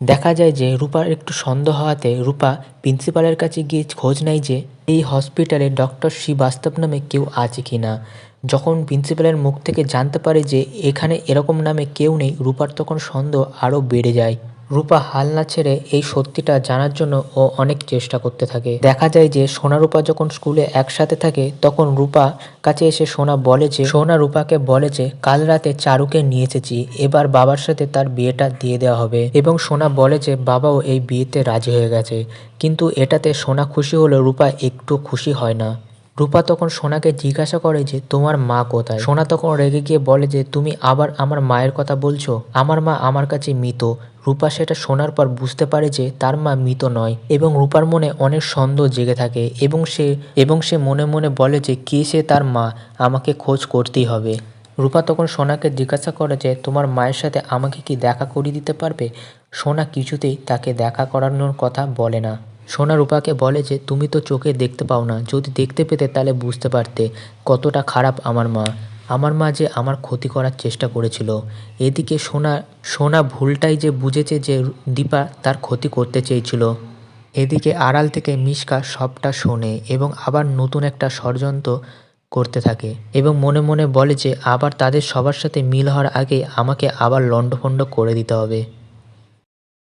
দেখা যায় যে রূপার একটু সন্দেহ হওয়াতে রূপা প্রিন্সিপালের কাছে গিয়ে খোঁজ নেয় যে এই হসপিটালে ডক্টর শ্রীবাস্তব নামে কেউ আছে কি না। যখন প্রিন্সিপালের মুখ থেকে জানতে পারে যে এখানে এরকম নামে কেউ নেই, রূপার তখন সন্দেহ আরও বেড়ে যায়। রূপা হাল না ছেড়ে এই সত্যিটা জানার জন্য ও অনেক চেষ্টা করতে থাকে। দেখা যায় যে সোনা রূপা যখন স্কুলে একসাথে থাকে, তখন রূপা কাছে এসে সোনা বলে যে, সোনা রূপাকে বলে যে, কাল রাতে চারুকে নিয়ে এসেছি, এবার বাবার সাথে তার বিয়েটা দিয়ে দেওয়া হবে। এবং সোনা বলে যে, বাবাও এই বিয়েতে রাজি হয়ে গেছে। কিন্তু এটাতে সোনা খুশি হলেও রূপা একটু খুশি হয় না। রূপা তখন সোনাকে জিজ্ঞাসা করে যে, তোমার মা কোথায়? সোনা তখন রেগে গিয়ে বলে যে, তুমি আবার আমার মায়ের কথা বলছো? আমার মা আমার কাছে মৃত। রূপা সেটা শোনার পর বুঝতে পারে যে তার মা মৃত নয় এবং রূপার মনে অনেক সন্দেহ জেগে থাকে এবং সে এবং সে মনে মনে বলে যে কে সে তার মা, আমাকে খোঁজ করতেই হবে। রূপা তখন সোনাকে জিজ্ঞাসা করে যে, তোমার মায়ের সাথে আমাকে কি দেখা করিয়ে দিতে পারবে? সোনা কিছুতেই তাকে দেখা করানোর কথা বলে না। সোনা রূপাকে বলে যে, তুমি তো চোখে দেখতে পাও না। যদি দেখতে পেতে তাহলে বুঝতে পারতে কতটা খারাপ আমার মা। আমার মা যে আমার ক্ষতি করার চেষ্টা করেছিল। এদিকে সোনা সোনা ভুলটাই যে বুঝেছে যে দীপা তার ক্ষতি করতে চেয়েছিল। এদিকে আড়াল থেকে মিশকা সবটা শোনে এবং আবার নতুন একটা ষড়যন্ত্র করতে থাকে এবং মনে মনে বলে যে আবার তাদের সবার সাথে মিল হওয়ার আগে আমাকে আবার লণ্ডভণ্ড করে দিতে হবে।